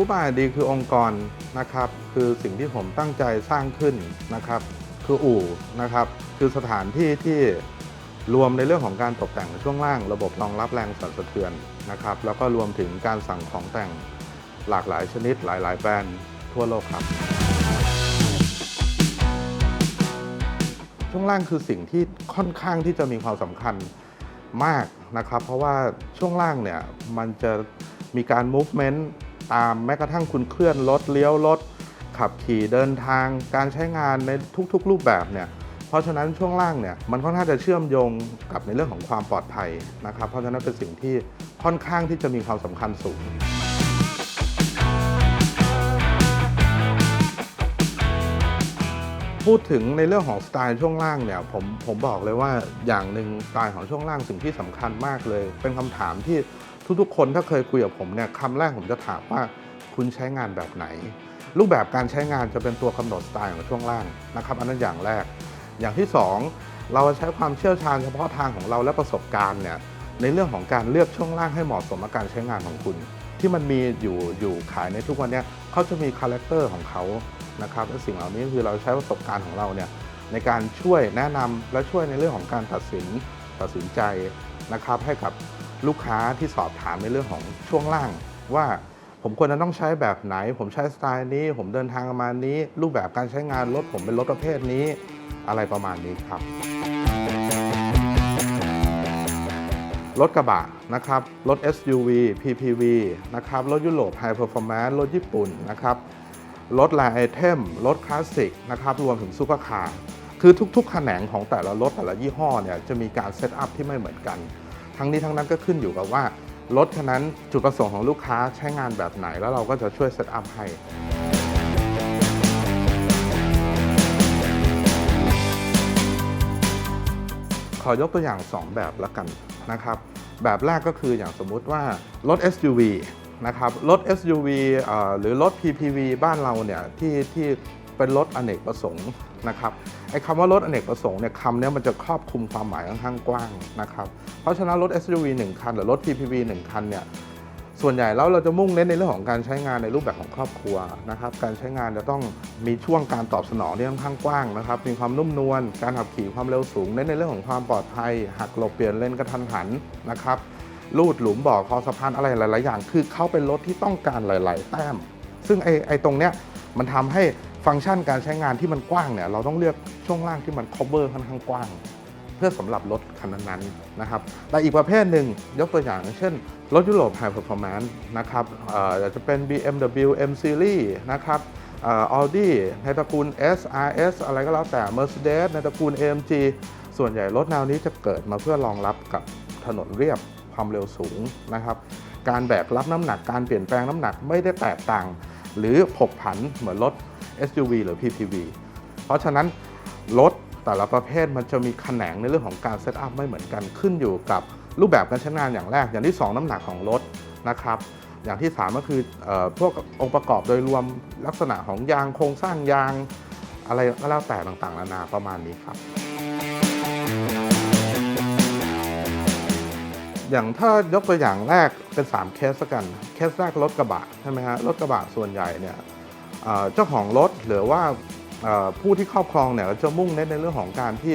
ผู้บายดีคือองค์กรนะครับคือสิ่งที่ผมตั้งใจสร้างขึ้นนะครับคืออู่นะครับคือสถานที่ที่รวมในเรื่องของการตกแต่งช่วงล่างระบบรองรับแรงสั่นสะเทือนนะครับแล้วก็รวมถึงการสั่งของแต่งหลากหลายชนิดหลาย ๆ แบรนด์ทั่วโลกครับ ช่วงล่างคือสิ่งที่ค่อนข้างที่จะมีความสำคัญมากนะครับ เพราะว่าช่วงล่างเนี่ยมันจะมีการ movement ตาม แม้กระทั่งคุณเคลื่อนรถเลี้ยวรถขับขี่เดินทาง การใช้งานในทุกๆ รูปแบบเนี่ยเพราะฉะนั้นช่วงล่างเนี่ยมันค่อนข้างจะเชื่อมโยงกับในเรื่องของความปลอดภัยนะครับเพราะฉะนั้นเป็นสิ่งที่ค่อนข้างที่จะมีความสำคัญสูง พูดถึงในเรื่องของสไตล์ช่วงล่างเนี่ยผมผมบอกเลยว่าอย่างหนึ่งสไตล์ของช่วงล่างสิ่งที่สำคัญมากเลย เป็นคำถามที่ ทุกๆ คนถ้าเคยคุยกับผมเนี่ยคำแรกผมจะถามว่าคุณใช้งานแบบไหน รูปแบบการใช้งานจะเป็นตัวกำหนดสไตล์ของช่วงล่างนะครับ อันนั้นอย่างแรก อย่างที่สองเราใช้ความเชี่ยวชาญเฉพาะทางของเราและประสบการณ์เนี่ยในเรื่องของการเลือกช่วงล่างให้เหมาะสมกับการใช้งานของคุณ ที่มันมีอยู่อยู่ขายในทุกวันนี้เขาจะมีคาแรคเตอร์ของเขานะครับและสิ่งเหล่านี้คือเราใช้ประสบการณ์ของเราเนี่ยในการช่วยแนะนำและช่วยในเรื่องของการตัดสินตัดสินใจนะครับให้กับ ลูกค้าที่สอบถามในเรื่องของช่วงล่าง ว่าผมควรจะต้องใช้แบบไหน ผมใช้สไตล์นี้ ผมเดินทางประมาณนี้ รูปแบบการใช้งานรถผมเป็นรถประเภทนี้ อะไรประมาณนี้ครับ รถกระบะนะครับ รถ SUV PPV นะครับ รถยุโรป High Performance รถญี่ปุ่นนะครับ รถลายไอเทม รถคลาสสิกนะครับ รวมถึงซูเปอร์คาร์ คือทุกๆ แขนงของแต่ละรถแต่ละยี่ห้อเนี่ยจะมีการเซตอัพที่ไม่เหมือนกัน ทั้งนี้ทั้งนั้นก็ขึ้นอยู่กับว่ารถคันนั้นจุดประสงค์ของลูกค้าใช้งานแบบไหน แล้วเราก็จะช่วยเซตอัพให้ขอยกตัวอย่าง 2 แบบละกันนะครับ แบบแรกก็คืออย่างสมมุติว่ารถ SUV นะครับ รถ SUV หรือรถ PPV บ้านเราเนี่ยที่ที่ เป็นรถอเนกประสงค์นะครับไอ้คำว่ารถอเนกประสงค์เนี่ยคำเนี้ยมันจะครอบคลุมความหมายค่อนข้างกว้างนะครับเพราะฉะนั้นรถ SUV 1 คัน หรือรถ PPV 1 คันเนี่ยส่วนใหญ่แล้วเราจะมุ่งเน้นในเรื่องของการใช้งานในรูปแบบของครอบครัวนะครับการใช้งานจะต้องมีช่วงการตอบสนองที่ค่อนข้างกว้างนะครับมีความนุ่มนวลการขับขี่ความเร็วสูง เน้นในเรื่องของความปลอดภัยหักหลบเปลี่ยนเลนกระทันหันนะครับลูดหลุมบ่อคอสะพานอะไรหลาย ๆ อย่าง คือเขาเป็นรถที่ต้องการหลาย ๆ แต้ม ซึ่งไอ้ไอ้ตรงเนี้ยมันทำให้ ฟังก์ชันการใช้งานที่มันกว้างเนี่ยเราต้องเลือกช่วงล่างที่มัน cover ค่อนข้างกว้าง เพื่อสำหรับรถคันนั้นๆนะครับแต่อีกประเภทหนึ่งยกตัวอย่างเช่น รถยุโรป High Performance นะครับอาจจะเป็น BMW M Series นะครับออ Audi ในตระกูล S RS อะไรก็แล้วแต่ Mercedes ในตระกูล AMG ส่วนใหญ่รถแนวนี้จะเกิดมาเพื่อรองรับกับถนนเรียบความเร็วสูงนะครับ การแบกรับน้ำหนักการเปลี่ยนแปลงน้ำหนักไม่ได้แตกต่าง หรือผกผันเหมือนรถ SUV หรือ PPV เพราะฉะนั้นรถแต่ละประเภทมันจะมีแขนงในเรื่องของการเซตอัพไม่เหมือนกันขึ้นอยู่กับรูปแบบการใช้งานอย่างแรก อย่างที่ 2 น้ำหนักของรถนะครับอย่างที่ 3 ก็คืออพวกองค์ประกอบโดยรวมลักษณะของยางโครงสร้างยางอะไรก็แล้วแต่ต่างๆนานาประมาณนี้ครับ อย่างถ้ายกตัวอย่างแรกเป็น 3 เคสกัน เคสแรกรถกระบะใช่ไหมฮะรถกระบะส่วนใหญ่เนี่ย เจ้าของรถหรือว่าผู้ที่ครอบครองเนี่ยจะมุ่งเน้นในเรื่องของการที่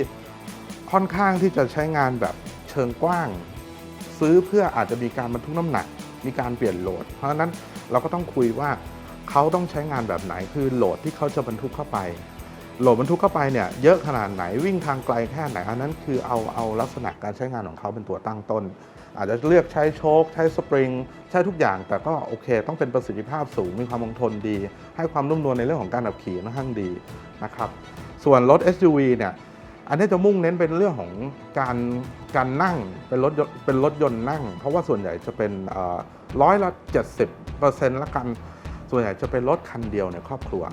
ค่อนข้างที่จะใช้งานแบบเชิงกว้าง ซื้อเพื่ออาจจะมีการบรรทุกน้ำหนัก มีการเปลี่ยนโหลด เพราะฉะนั้นเราก็ต้องคุยว่าเขาต้องใช้งานแบบไหนคือโหลดที่เขาจะบรรทุกเข้าไป โหลดบรรทุกเข้าไปเนี่ยเยอะขนาดไหนวิ่งทางไกลแค่ไหนอันนั้นคือเอาเอาลักษณะการใช้งานของเขาเป็นตัวตั้งต้น อาจจะเลือกใช้โชคใช้สปริง ใช้ทุกอย่าง แต่ก็โอเค ต้องเป็นประสิทธิภาพสูง มีความคงทนดี ให้ความนุ่มนวลในเรื่องของการขับขี่ค่อนข้างดีนะครับส่วนรถ SUV เนี่ยอันนี้จะมุ่งเน้นเป็นเรื่องของการการนั่งเป็นรถเป็นรถยนต์นั่ง เพราะว่าส่วนใหญ่จะเป็นร้อยละ70%ละกัน ส่วนใหญ่จะเป็นรถคันเดียวในครอบครัว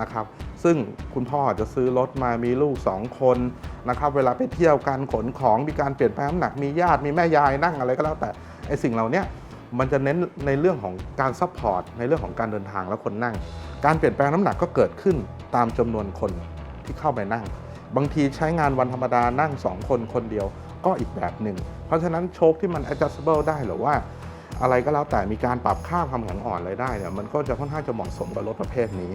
นะครับ ซึ่งคุณพ่อจะซื้อรถมามีลูก 2 คนนะครับ เวลาไปเที่ยวการขนของมีการเปลี่ยนแปลงน้ำหนักมีญาติมีแม่ยายนั่งอะไรก็แล้วแต่ไอสิ่งเหล่านี้มันจะเน้นในเรื่องของการซัพพอร์ตในเรื่องของการเดินทางและคนนั่ง การเปลี่ยนแปลงน้ำหนักก็เกิดขึ้นตามจำนวนคนที่เข้าไปนั่ง บางทีใช้งานวันธรรมดานั่ง 2 คนคนเดียวก็อีกแบบหนึ่ง เพราะฉะนั้นโชคที่มัน adjustable ได้หรือว่า อะไรก็แล้วแต่มีการปรับค่าความแข็งอ่อนอะไรได้เนี่ยมันก็จะค่อนข้างจะเหมาะสมกับรถประเภทนี้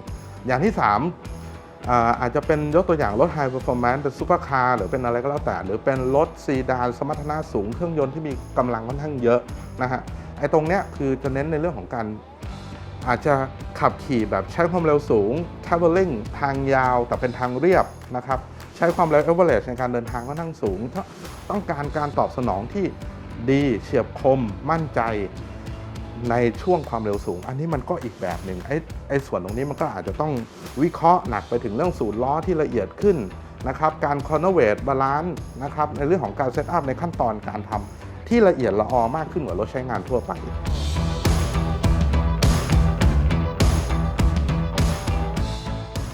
อย่างที่3อาอาจจะเป็นยกตัวอย่างรถ High Performance เป็นซูเปอร์คาร์หรือเป็นอะไรก็แล้วแต่ หรือเป็นรถซีดานสมรรถนะสูงเครื่องยนต์ที่มีกำลังค่อนข้างเยอะนะฮะไอ้ตรงเนี้ยคือจะเน้นในเรื่องของการอาจจะขับขี่แบบใช้ความเร็วสูง traveling ทางยาวแต่เป็นทางเรียบนะครับใช้ความเร็ว average ในการเดินทางค่อนข้างสูงถ้าต้องการการตอบสนองที่ดีเฉียบคมมั่นใจ ในช่วงความเร็วสูง อันนี้มันก็อีกแบบหนึ่งไอ้ไอ้ส่วนตรงนี้มันก็อาจจะต้องวิเคราะห์หนักไปถึงเรื่องสูตรล้อที่ละเอียดขึ้นนะครับการคอนเว t บาลานซ์นะครับในเรื่องของการเซตอัพในขั้นตอนการทำที่ละเอียดละออมากขึ้นกว่ารถใช้งานทั่วไป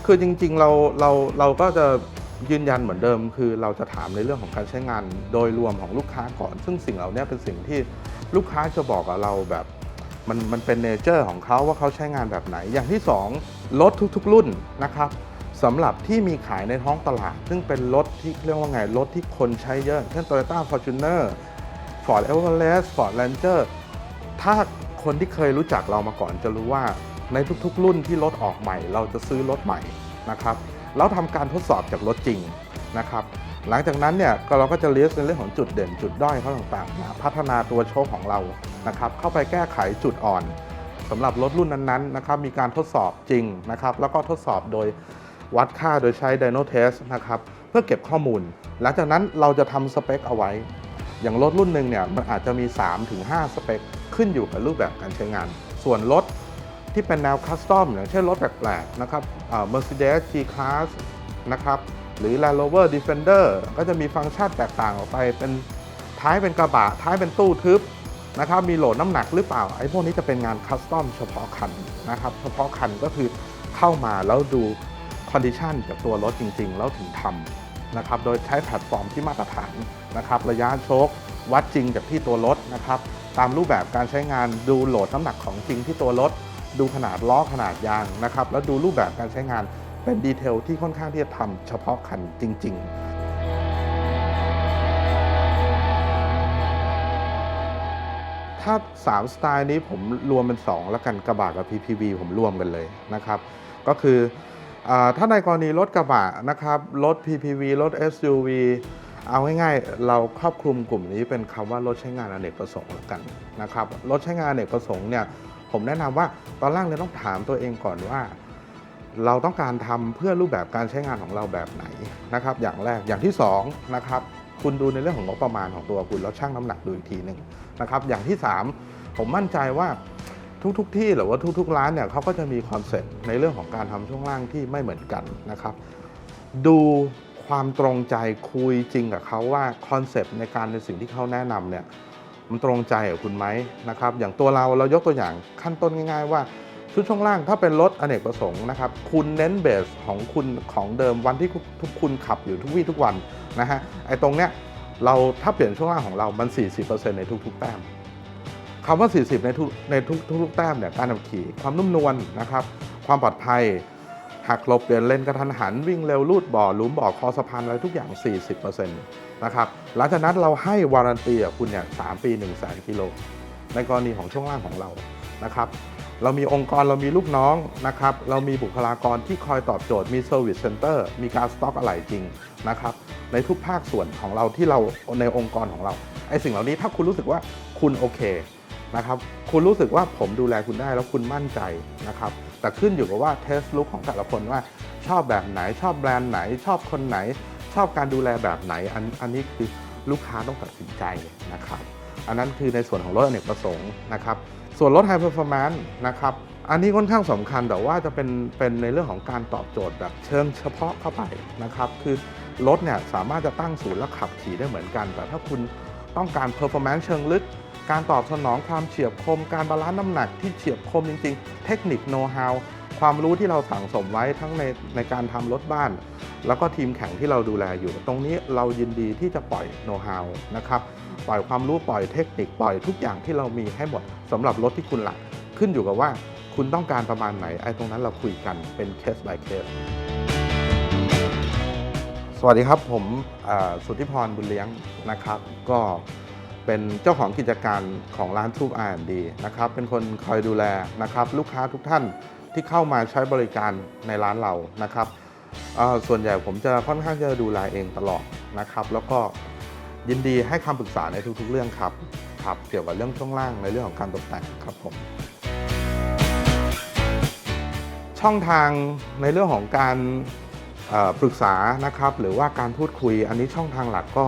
คือจริงๆเราเราเราก็จะยืนยันเหมือนเดิม คือเราจะถามในเรื่องของการใช้งานโดยรวมของลูกค้าก่อน ซึ่งสิ่งเหล่านี้เป็นสิ่งที่ลูกค้าจะบอกกับเราแบบ มันมันเป็นเนเจอร์ของเขาว่าเขาใช้งานแบบไหน อย่างที่ 2 รถทุกๆ รุ่นนะครับสำหรับที่มีขายในท้องตลาด ซึ่งเป็นรถที่เรียกว่าไง รถที่คนใช้เยอะ เช่น Toyota Fortuner Ford Everest Ford Ranger ถ้าคนที่เคยรู้จักเรามาก่อนจะรู้ว่าในทุกๆ รุ่นที่รถออกใหม่ เราจะซื้อรถใหม่นะครับแล้วทำการทดสอบจากรถจริงนะครับ หลังจากนั้นเนี่ยเราก็จะเลียสในเรื่องของจุดเด่นจุดด้อยเขาต่างๆมาพัฒนาตัวโชคของเรานะครับเข้าไปแก้ไขจุดอ่อนสำหรับรถรุ่นนั้นๆนะครับมีการทดสอบจริงนะครับแล้วก็ทดสอบโดยวัดค่าโดยใช้ Dyno Test นะครับเพื่อเก็บข้อมูล หลังจากนั้นเราจะทำสเปคเอาไว้ อย่างรถรุ่นหนึ่งเนี่ยมันอาจจะมี 3-5 สเปค ขึ้นอยู่กับรูปแบบการใช้งาน ส่วนรถที่เป็นแนวคัสตอมอย่างเช่นรถแปลกๆนะครับอ่า Mercedes G-Class นะครับ หรือ Land Rover Defender ก็จะมีฟังก์ชันแตกต่างออกไป เป็นท้ายเป็นกระบะ ท้ายเป็นตู้ทึบนะครับ มีโหลดน้ำหนักหรือเปล่า ไอ้พวกนี้จะเป็นงานคัสตอมเฉพาะคันนะครับ เฉพาะคันก็คือเข้ามาแล้วดูคอนดิชันจากตัวรถจริง ๆ แล้วถึงทำนะครับ โดยใช้แพลตฟอร์มที่มาตรฐานนะครับ ระยะโชควัดจริงจากที่ตัวรถนะครับ ตามรูปแบบการใช้งานดูโหลดน้ำหนักของจริงที่ตัวรถ ดูขนาดล้อขนาดยางนะครับ แล้วดูรูปแบบการใช้งาน เป็นดีเทลที่ค่อนข้างที่จะทำเฉพาะคันจริง ๆถ้า 3 สไตล์นี้ผมรวมเป็น 2 แล้วกันกระบะกับ PPV ผมรวมกันเลยนะครับ ก็คืออถ้าในกรณีรถกระบะนะครับ รถ PPV รถ SUV เอาง่ายๆ เราครอบคลุมกลุ่มนี้เป็นคำว่ารถใช้งานอเนกประสงค์แล้วกันนะครับ รถใช้งานอเนกประสงค์เนี่ย ผมแนะนำว่าตอนแรกเลยต้องถามตัวเองก่อนว่า เราต้องการทำเพื่อรูปแบบการใช้งานของเราแบบไหนนะครับอย่างแรกอย่างที่สองนะครับคุณดูในเรื่องของงบประมาณของตัวคุณแล้วชั่งน้ำหนักดูอีกทีหนึ่งนะครับอย่างที่สามผมมั่นใจว่าทุกๆทที่หรือว่าทุก ๆ ร้านเนี่ยเขาก็จะมีคอนเซ็ปต์ในเรื่องของการทำช่วงล่างที่ไม่เหมือนกันนะครับ ดูความตรงใจคุยจริงกับเขาว่าคอนเซปต์ในการในสิ่งที่เขาแนะนำเนี่ยมันตรงใจกับคุณไหมนะครับอย่างตัวเราเรายกตัวอย่างขั้นต้นง่าย ๆ ว่า ชุดช่วงล่างถ้าเป็นรถอเนกประสงค์นะครับคุณเน้นเบสของคุณของเดิมวันที่ทุกคุณขับอยู่ทุกวี่ทุกวันนะฮะไอ้ตรงเนี้ยเราถ้าเปลี่ยนช่วงล่างของเรามัน 40%ในทุกๆแต้มคำว่า 40 ในทุกในทุกทุกๆแต้มเนี่ยการขับขี่ความนุ่มนวลนะครับ ความปลอดภัยหักหลบเปลี่ยนเลนกระทันหันวิ่งเร็วลูดบ่อหลุมบ่อคอสะพานอะไรทุกอย่าง 40%นะครับหลังจากนั้นเราให้วารันตีกับคุณเนี่ย3ปี 1 0 0 0 0แกิโลในกรณีของช่วงล่างของเรานะครับ เรามีองค์กรเรามีลูกน้องนะครับเรามีบุคลากรที่คอยตอบโจทย์มีเซอร์วิสเซนเตอร์มีการสต็อกอะไหล่จริงนะครับในทุกภาคส่วนของเราที่เราในองค์กรของเราไอ้สิ่งเหล่านี้ถ้าคุณรู้สึกว่าคุณโอเคนะครับคุณรู้สึกว่าผมดูแลคุณได้แล้วคุณมั่นใจนะครับแต่ขึ้นอยู่กับว่าเทสลุคของแต่ละคนว่าชอบแบบไหนชอบแบรนด์ไหน ชอบคนไหน ชอบการดูแลแบบไหนอันอันนี้คือลูกค้าต้องตัดสินใจนะครับ อันนั้นคือในส่วนของรถอเนกประสงค์นะครับส่วนรถ High Performance นะครับอันนี้ค่อนข้างสำคัญแต่ว่าจะเป็นเป็นในเรื่องของการตอบโจทย์แบบเชิงเฉพาะเข้าไปนะครับคือรถเนี่ยสามารถจะตั้งศูนย์และขับขี่ได้เหมือนกัน แต่ถ้าคุณต้องการ Performance เชิงลึก การตอบสนองความเฉียบคม การบาลานซ์น้ำหนักที่เฉียบคมจริง ๆ เทคนิคโน้ตฮาวความรู้ที่เราสั่งสมไว้ทั้งในในการทำรถบ้าน แล้วก็ทีมแข่งที่เราดูแลอยู่ ตรงนี้เรายินดีที่จะปล่อยโน้ตฮาวนะครับ ปล่อยความรู้ปล่อยเทคนิคปล่อยทุกอย่างที่เรามีให้หมดสำหรับรถที่คุณหลัก ขึ้นอยู่กับว่าคุณต้องการประมาณไหนไอ้ตรงนั้นเราคุยกันเป็นเคส by เคสสวัสดีครับผมสุทธิพรบุญเลี้ยงนะครับ ก็เป็นเจ้าของกิจการของร้านทูบ R&D นดีนะครับ เป็นคนคอยดูแลนะครับ ลูกค้าทุกท่านที่เข้ามาใช้บริการในร้านเรานะครับส่วนใหญ่ผมจะค่อนข้างจะดูแลเองตลอดนะครับ แล้วก็ ยินดีให้คำปรึกษาในทุกๆ เรื่องครับครับเกี่ยวกับเรื่องช่วงล่างในเรื่องของการตกแต่งครับผมช่องทางในเรื่องของการปรึกษานะครับ หรือว่าการพูดคุยอันนี้ช่องทางหลักก็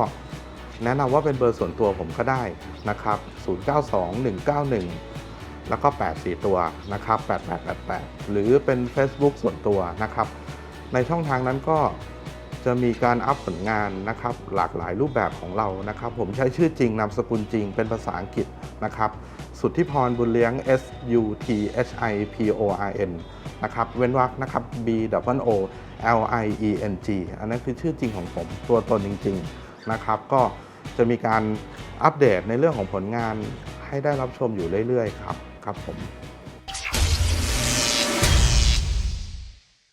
แนะนำว่าเป็นเบอร์ส่วนตัวผมก็ได้นะครับ 092191 แล้วก็ 84 ตัวนะครับ 8888 หรือเป็น Facebook ส่วนตัวนะครับ ในช่องทางนั้นก็ จะมีการอัพผลงานนะครับหลากหลายรูปแบบของเรานะครับ ผมใช้ชื่อจริงนามสกุลจริงเป็นภาษาอังกฤษนะครับ สุทธิพรบุญเลี้ยง S U T H I P O R N นะครับเว้นวรรคนะครับ B W O L I E N G อันนั้นคือชื่อจริงของผมตัวตนจริง ๆนะครับ ก็จะมีการอัปเดตในเรื่องของผลงานให้ได้รับชมอยู่เรื่อยๆ ครับครับผม